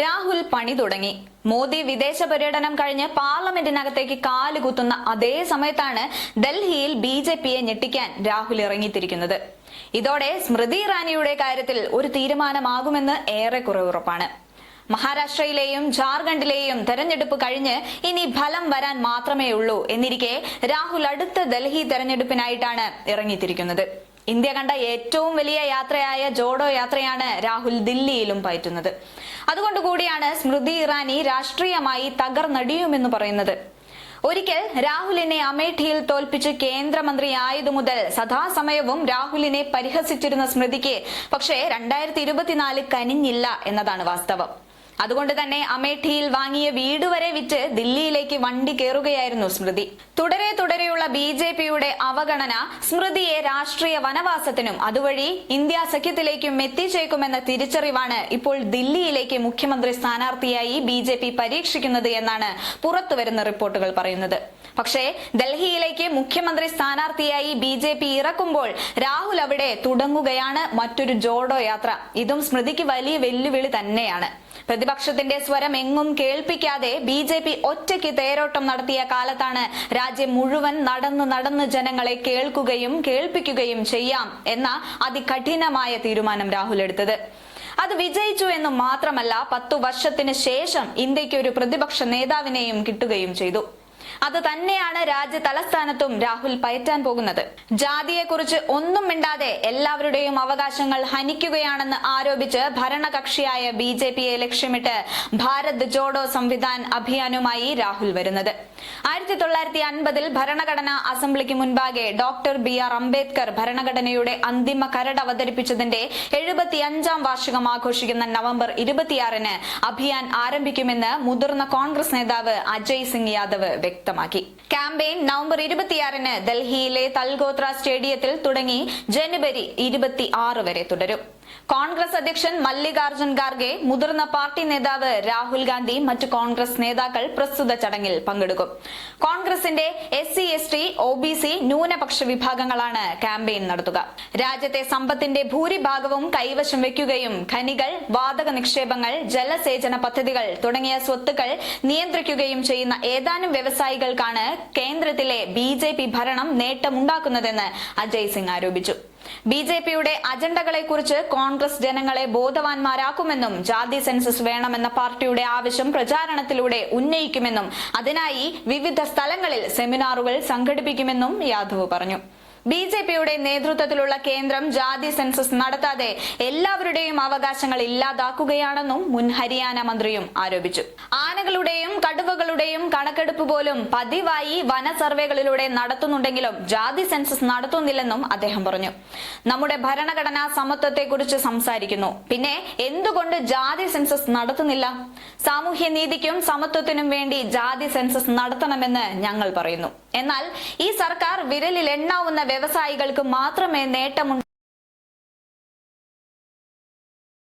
രാഹുൽ പണി തുടങ്ങി. മോദി വിദേശ പര്യടനം കഴിഞ്ഞ് പാർലമെന്റിനകത്തേക്ക് കാലുകുത്തുന്ന അതേ സമയത്താണ് ഡൽഹിയിൽ ബി ജെ പിയെ ഞെട്ടിക്കാൻ രാഹുൽ ഇറങ്ങിത്തിരിക്കുന്നത്. ഇതോടെ സ്മൃതി ഇറാനിയുടെ കാര്യത്തിൽ ഒരു തീരുമാനമാകുമെന്ന് ഏറെക്കുറെ ഉറപ്പാണ്. മഹാരാഷ്ട്രയിലെയും ജാർഖണ്ഡിലെയും തെരഞ്ഞെടുപ്പ് കഴിഞ്ഞ് ഇനി ഫലം വരാൻ മാത്രമേ ഉള്ളൂ എന്നിരിക്കെ രാഹുൽ അടുത്ത ഡൽഹി തെരഞ്ഞെടുപ്പിനായിട്ടാണ് ഇറങ്ങിത്തിരിക്കുന്നത്. ഇന്ത്യ കണ്ട ഏറ്റവും വലിയ യാത്രയായ ജോഡോ യാത്രയാണ് രാഹുൽ ദില്ലിയിലും പയറ്റുന്നത്. അതുകൊണ്ട് കൂടിയാണ് സ്മൃതി ഇറാനി രാഷ്ട്രീയമായി തകർന്നടിയുമെന്ന് പറയുന്നത്. ഒരിക്കൽ രാഹുലിനെ അമേഠിയിൽ തോൽപ്പിച്ച് കേന്ദ്രമന്ത്രിയായതു മുതൽ സദാസമയവും രാഹുലിനെ പരിഹസിച്ചിരുന്ന സ്മൃതിക്ക് പക്ഷേ രണ്ടായിരത്തി ഇരുപത്തിനാല് കനിഞ്ഞില്ല എന്നതാണ് വാസ്തവം. അതുകൊണ്ട് തന്നെ അമേഠിയിൽ വാങ്ങിയ വീട് വരെ വിറ്റ് ദില്ലിയിലേക്ക് വണ്ടി കയറുകയായിരുന്നു സ്മൃതി. തുടരെ തുടരെയുള്ള ബി ജെ പിയുടെ അവഗണന സ്മൃതിയെ രാഷ്ട്രീയ വനവാസത്തിനും അതുവഴി ഇന്ത്യ സഖ്യത്തിലേക്കും എത്തിച്ചേക്കുമെന്ന തിരിച്ചറിവാണ് ഇപ്പോൾ ദില്ലിയിലേക്ക് മുഖ്യമന്ത്രി സ്ഥാനാർത്ഥിയായി ബി പരീക്ഷിക്കുന്നത് എന്നാണ് പുറത്തുവരുന്ന റിപ്പോർട്ടുകൾ പറയുന്നത്. പക്ഷേ ഡൽഹിയിലേക്ക് മുഖ്യമന്ത്രി സ്ഥാനാർത്ഥിയായി ബി ജെ പി ഇറക്കുമ്പോൾ രാഹുൽ അവിടെ തുടങ്ങുകയാണ് മറ്റൊരു ജോഡോ യാത്ര. ഇതും സ്മൃതിക്ക് വലിയ വെല്ലുവിളി തന്നെയാണ്. പ്രതിപക്ഷത്തിന്റെ സ്വരം എങ്ങും കേൾപ്പിക്കാതെ ബി ജെ പി ഒറ്റയ്ക്ക് തേരോട്ടം നടത്തിയ കാലത്താണ് രാജ്യം മുഴുവൻ നടന്ന് നടന്ന് ജനങ്ങളെ കേൾക്കുകയും കേൾപ്പിക്കുകയും ചെയ്യാം എന്ന അതികഠിനമായ തീരുമാനം രാഹുൽ എടുത്തത്. അത് വിജയിച്ചു എന്ന് മാത്രമല്ല പത്തു വർഷത്തിന് ശേഷം ഇന്ത്യയ്ക്ക് ഒരു പ്രതിപക്ഷ നേതാവിനെയും കിട്ടുകയും ചെയ്തു. അത് തന്നെയാണ് രാജ്യ തലസ്ഥാനത്തും രാഹുൽ പയറ്റാൻ പോകുന്നത്. ജാതിയെക്കുറിച്ച് ഒന്നും മിണ്ടാതെ എല്ലാവരുടെയും അവകാശങ്ങൾ ഹനിക്കുകയാണെന്ന് ആരോപിച്ച് ഭരണകക്ഷിയായ ബി ജെ പിയെ ലക്ഷ്യമിട്ട് ഭാരത് ജോഡോ സംവിധാൻ അഭിയാനുമായി രാഹുൽ വരുന്നത്. ആയിരത്തി തൊള്ളായിരത്തി അൻപതിൽ ഭരണഘടനാ അസംബ്ലിക്ക് മുൻപാകെ ഡോക്ടർ ബി ആർ അംബേദ്കർ ഭരണഘടനയുടെ അന്തിമ കരട് അവതരിപ്പിച്ചതിന്റെ എഴുപത്തിയഞ്ചാം വാർഷികം ആഘോഷിക്കുന്ന നവംബർ ഇരുപത്തിയാറിന് അഭിയാൻ ആരംഭിക്കുമെന്ന് മുതിർന്ന കോൺഗ്രസ് നേതാവ് അജയ് സിംഗ് യാദവ് വ്യക്തമാക്കി. ക്യാമ്പയിൻ നവംബർ ഇരുപത്തിയാറിന് ഡൽഹിയിലെ തൽഗോത്ര സ്റ്റേഡിയത്തിൽ തുടങ്ങി ജനുവരി ഇരുപത്തി ആറ് വരെ തുടരും. കോൺഗ്രസ് അധ്യക്ഷൻ മല്ലികാർജുൻ ഖാർഗെ മുതിർന്ന പാർട്ടി നേതാവ് രാഹുൽ ഗാന്ധി മറ്റ് കോൺഗ്രസ് നേതാക്കൾ പ്രസ്തുത ചടങ്ങിൽ പങ്കെടുക്കും. കോൺഗ്രസിന്റെ S C S T O B C ന്യൂനപക്ഷ വിഭാഗങ്ങളാണ് ക്യാമ്പയിൻ നടത്തുക. രാജ്യത്തെ സമ്പത്തിന്റെ ഭൂരിഭാഗവും കൈവശം വയ്ക്കുകയും ഖനികൾ വാതക നിക്ഷേപങ്ങൾ ജലസേചന പദ്ധതികൾ തുടങ്ങിയ സ്വത്തുക്കൾ നിയന്ത്രിക്കുകയും ചെയ്യുന്ന ഏതാനും വ്യവസായികൾക്കാണ് കേന്ദ്രത്തിലെ ബി ജെ പി ഭരണം നേട്ടമുണ്ടാക്കുന്നതെന്ന് അജയ് സിംഗ് ആരോപിച്ചു. ബി ജെ പിയുടെ അജണ്ടകളെക്കുറിച്ച് കോൺഗ്രസ് ജനങ്ങളെ ബോധവാന്മാരാക്കുമെന്നും ജാതി സെൻസസ് വേണമെന്ന പാർട്ടിയുടെ ആവശ്യം പ്രചാരണത്തിലൂടെ ഉന്നയിക്കുമെന്നും അതിനായി വിവിധ സ്ഥലങ്ങളിൽ സെമിനാറുകൾ സംഘടിപ്പിക്കുമെന്നും യാദവ് പറഞ്ഞു. ബി ജെ പിയുടെ നേതൃത്വത്തിലുള്ള കേന്ദ്രം ജാതി സെൻസസ് നടത്താതെ എല്ലാവരുടെയും അവകാശങ്ങൾ ഇല്ലാതാക്കുകയാണെന്നും മുൻ ഹരിയാന മന്ത്രിയും ആരോപിച്ചു. ആനകളുടെയും കടുവകളുടെയും കണക്കെടുപ്പ് പോലും പതിവായി വന സർവേകളിലൂടെ നടത്തുന്നുണ്ടെങ്കിലും ജാതി സെൻസസ് നടത്തുന്നില്ലെന്നും അദ്ദേഹം പറഞ്ഞു. നമ്മുടെ ഭരണഘടനാ സമത്വത്തെക്കുറിച്ച് സംസാരിക്കുന്നു. പിന്നെ എന്തുകൊണ്ട് ജാതി സെൻസസ് നടത്തുന്നില്ല? സാമൂഹ്യ നീതിക്കും സമത്വത്തിനും വേണ്ടി ജാതി സെൻസസ് നടത്തണമെന്ന് ഞങ്ങൾ പറയുന്നു. എന്നാൽ ഈ സർക്കാർ വിരലിൽ എണ്ണാവുന്ന വ്യവസായികൾക്ക് മാത്രമേ നേട്ടമുണ്ട്